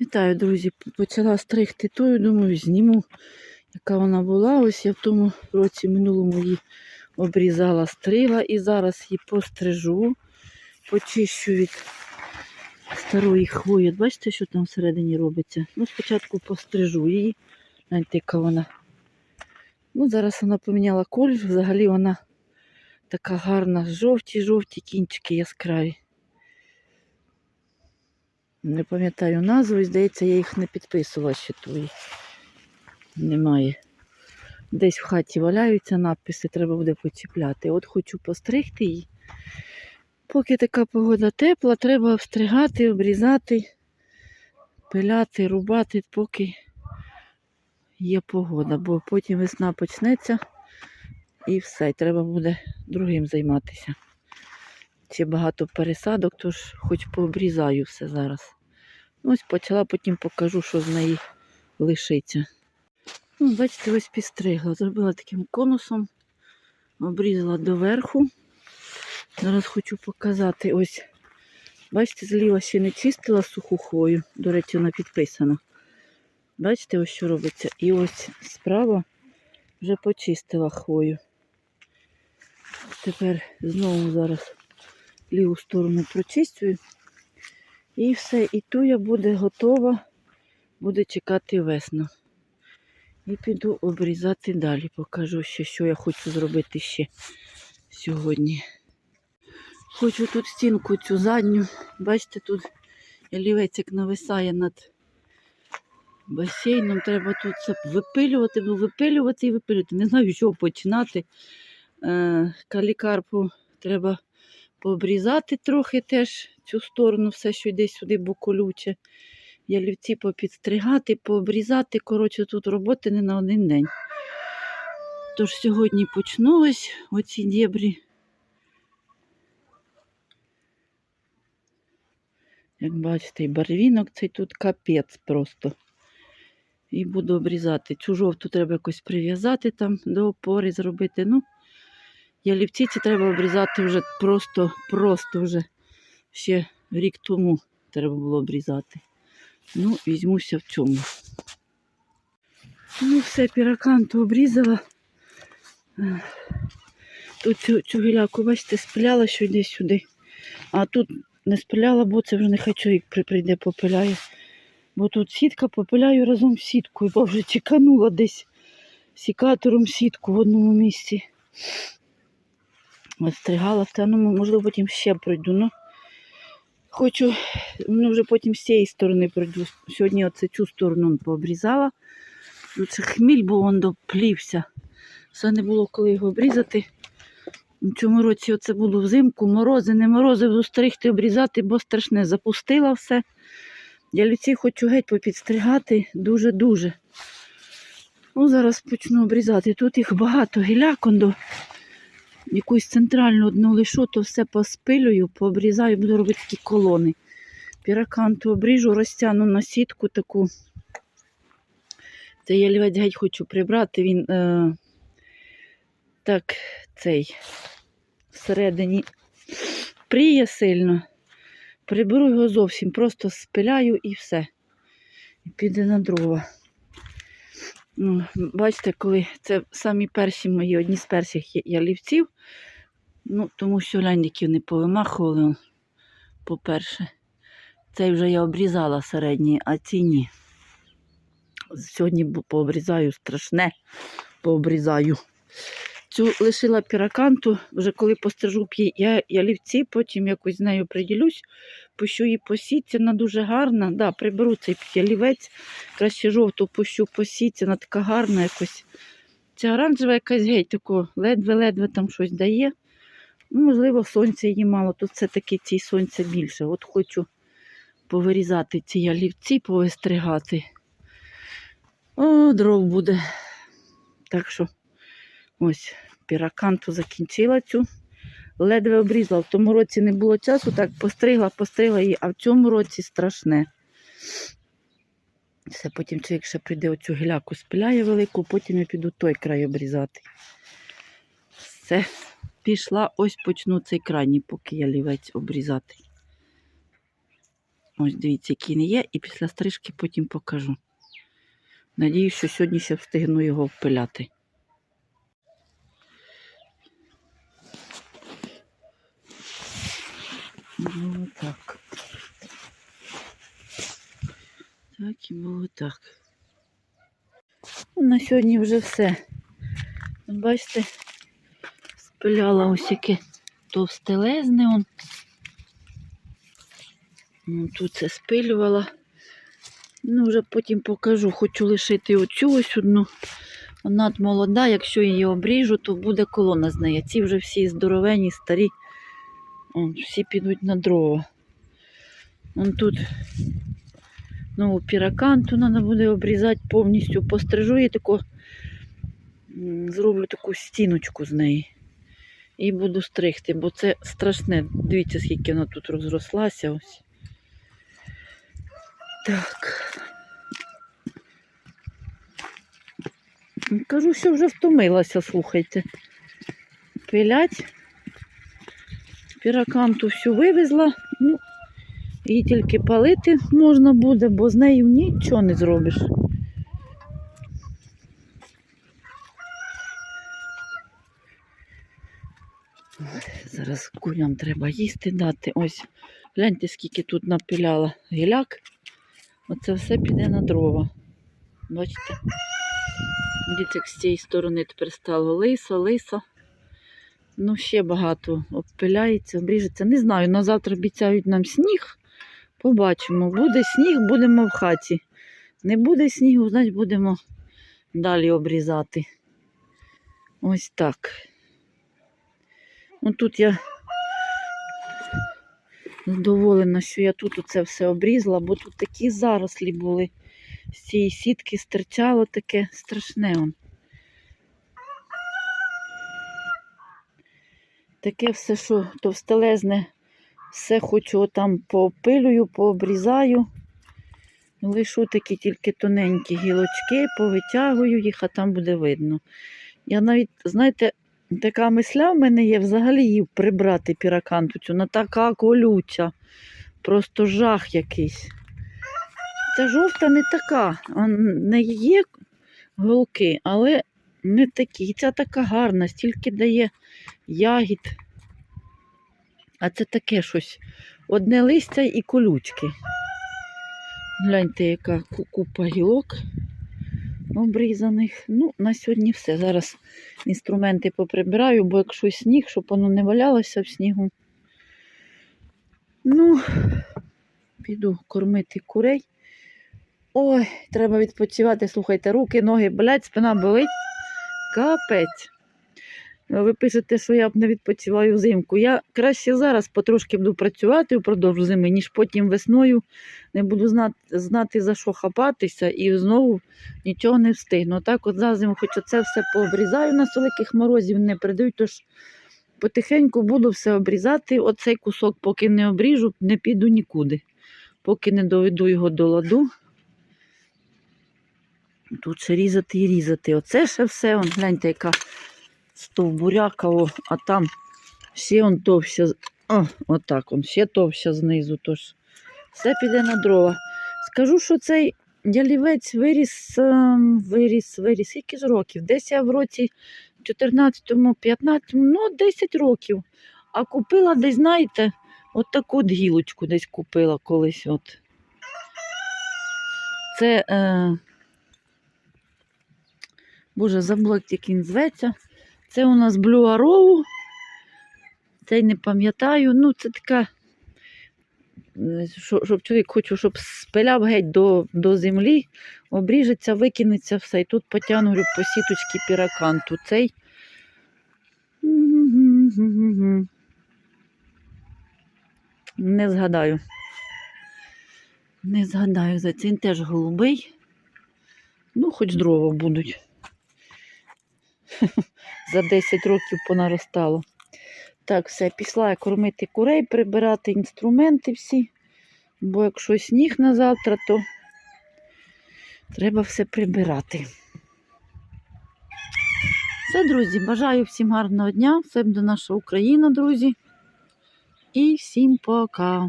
Вітаю, друзі. Почала стригти тою, думаю, зніму, яка вона була. Ось я в тому році минулому її обрізала, стригла і зараз її пострижу, почищу від старої хвої. Бачите, що там всередині робиться? Ну, спочатку пострижу її. Гляньте, яка вона. Ну, зараз вона поміняла колір, взагалі вона така гарна, жовті-жовті кінчики яскраві. Не пам'ятаю назву, і здається, я їх не підписувала ще твої. Немає. Десь в хаті валяються надписи, треба буде почіпляти. От хочу постригти її. Поки така погода тепла, треба обстригати, обрізати, пиляти, рубати, поки є погода, бо потім весна почнеться і все, треба буде другим займатися. Ще багато пересадок, тож хоч пообрізаю все зараз. Ну, Ось почала, потім покажу, що з неї лишиться. Ну, бачите, ось підстригла. Зробила таким конусом, обрізала доверху. Зараз хочу показати ось. Бачите, зліва ще не чистила суху хвою. До речі, вона підписана. Бачите, ось що робиться. І ось справа вже почистила хвою. Тепер знову зараз ліву сторону прочистюю. І все, і туя буде готова, буде чекати весну. І піду обрізати далі. Покажу ще, що я хочу зробити ще сьогодні. Хочу тут стінку цю задню. Бачите, тут лівець нависає над басейном. Треба тут це випилювати, випилювати і випилювати. Не знаю, з чого починати. Е, калікарпу треба пообрізати трохи теж цю сторону, все, що йде сюди, бо колюче. Ялівці попідстригати, пообрізати. Коротше, тут роботи не на один день. Тож сьогодні почну ось оці дєбрі. Як бачите, і барвінок цей тут капець просто. І буду обрізати. Цю жовту треба якось прив'язати там до опори зробити. Ну, ялівці ці треба обрізати вже просто, просто вже ще рік тому треба було обрізати. Ну, візьмуся в цьому. Ну, все, піраканту обрізала. Е, Тут цю, цю гіляку, бачите, спиляла, що сюди. А тут не спиляла, бо це вже нехай чоловік при- прийде, попиляє. Бо тут сітка, попиляю разом з сіткою, бо вже чеканула десь сікатором сітку в одному місці. Остригала, та ну, можливо, потім ще пройду. Ну, хочу, ну вже потім з цієї сторони пройду. Сьогодні оце цю сторону пообрізала. Тут це хміль, бо він доплівся. Все не було коли його обрізати. У цьому році оце було взимку, морози, не морози, буду обрізати, бо страшне. Запустила все. Я люці хочу геть попідстригати дуже-дуже. Ну, зараз почну обрізати. Тут їх багато гілякондо. Якусь центральну одну лишу, то все поспилюю, пообрізаю, буду робити такі колони. Піраканту обріжу, розтягну на сітку таку. Це я лівець геть хочу прибрати. Він е, так цей всередині пріє сильно. Приберу його зовсім, просто спиляю і все. І піде на дрова. Бачите, коли це самі перші мої, одні з перших ялівців, ну, тому що лянників не повимахували, по-перше. Цей вже я обрізала середній, а ці ні. Сьогодні пообрізаю страшне, пообрізаю. Цю лишила піраканту, вже коли пострижу п'ї- я ялівці, потім якось з нею приділюсь, пущу її по вона дуже гарна. Да, приберу цей ялівець, краще жовту пущу по вона така гарна якось. Ця оранжева якась геть тако, ледве-ледве там щось дає. Ну, можливо, сонця її мало, тут все-таки цій сонця більше. От хочу повирізати ці ялівці, повистригати. О, дров буде. Так що ось піраканту закінчила цю. Ледве обрізала. В тому році не було часу, так постригла, постригла її, а в цьому році страшне. Все, потім чоловік ще прийде оцю гіляку спиляє велику, потім я піду той край обрізати. Все, пішла, ось почну цей крайній, поки я лівець обрізати. Ось дивіться, який не є, і після стрижки потім покажу. Надіюсь, що сьогодні ще встигну його впиляти. Ну, так. Так і було так. На сьогодні вже все. Бачите, спиляла ось яке товстелезне. Он. Ну, Тут це спилювала. Ну, вже потім покажу. Хочу лишити оцю ось одну. Вона молода, якщо її обріжу, то буде колона з неї. Ці вже всі здоровені, старі. Он, всі підуть на дрова. Вон тут ну, піраканту треба буде обрізати повністю. Пострижу і таку, зроблю таку стіночку з неї. І буду стригти, бо це страшне. Дивіться, скільки вона тут розрослася. Ось. Так. Кажу, що вже втомилася, слухайте. Пилять. Піраканту всю вивезла. Ну, її тільки палити можна буде, бо з нею нічого не зробиш. Зараз курям треба їсти дати. Ось, гляньте, скільки тут напиляла гіляк. Оце все піде на дрова. Бачите? Як з цієї сторони тепер стало лисо, лисо. Ну, ще багато обпиляється, обріжеться. Не знаю, на завтра обіцяють нам сніг. Побачимо. Буде сніг, будемо в хаті. Не буде снігу, значить будемо далі обрізати. Ось так. Ось тут я задоволена, що я тут оце все обрізала, бо тут такі зарослі були. З цієї сітки стирчало таке страшне. Он. Таке все, що товстелезне, все хочу там поопилюю, пообрізаю. Лишу такі тільки тоненькі гілочки, повитягую їх, а там буде видно. Я навіть, знаєте, така мисля в мене є взагалі її прибрати піраканту цю, вона така колюча. Просто жах якийсь. Ця жовта не така, не є голки, але не такі. І ця така гарна, стільки дає ягід. А це таке щось. Одне листя і колючки. Гляньте, яка купа гілок обрізаних. Ну, на сьогодні все. Зараз інструменти поприбираю, бо якщо сніг, щоб воно не валялося в снігу. Ну, піду кормити курей. Ой, треба відпочивати. Слухайте, руки, ноги, блядь, спина болить. Капець. Ви пишете, що я не відпочиваю взимку. Я краще зараз потрошки буду працювати впродовж зими, ніж потім весною не буду знати, знати за що хапатися і знову нічого не встигну. Так от за зиму, хоч це все пообрізаю, на великих морозів не придають, тож потихеньку буду все обрізати. Оцей кусок, поки не обріжу, не піду нікуди. Поки не доведу його до ладу. Тут ще різати і різати. Оце ще все, он, гляньте, яка стовбуряка, о, а там ще он товща. з- О, отак он, ще товща знизу. Тож все піде на дрова. Скажу, що цей ялівець виріс, ем, виріс, виріс. Скільки ж років? Десь я в році 14-му, 15-му, ну, 10 років. А купила десь, знаєте, от таку от гілочку десь купила колись. От. Це. Е... Боже, забула, як він зветься. Це у нас Blue Arrow. Цей не пам'ятаю. Ну, це така, щоб чоловік хочу, щоб спиляв геть до, до землі, обріжеться, викинеться все. І тут потягну по сіточці піраканту. Цей. Не згадаю. Не згадаю, за цей теж голубий. Ну, хоч дрова будуть. За 10 років понаростало. Так, все, пішла я кормити курей, прибирати інструменти всі. Бо якщо сніг на завтра, то треба все прибирати. Все, друзі, бажаю всім гарного дня. Все буде наша Україна, друзі. І всім пока.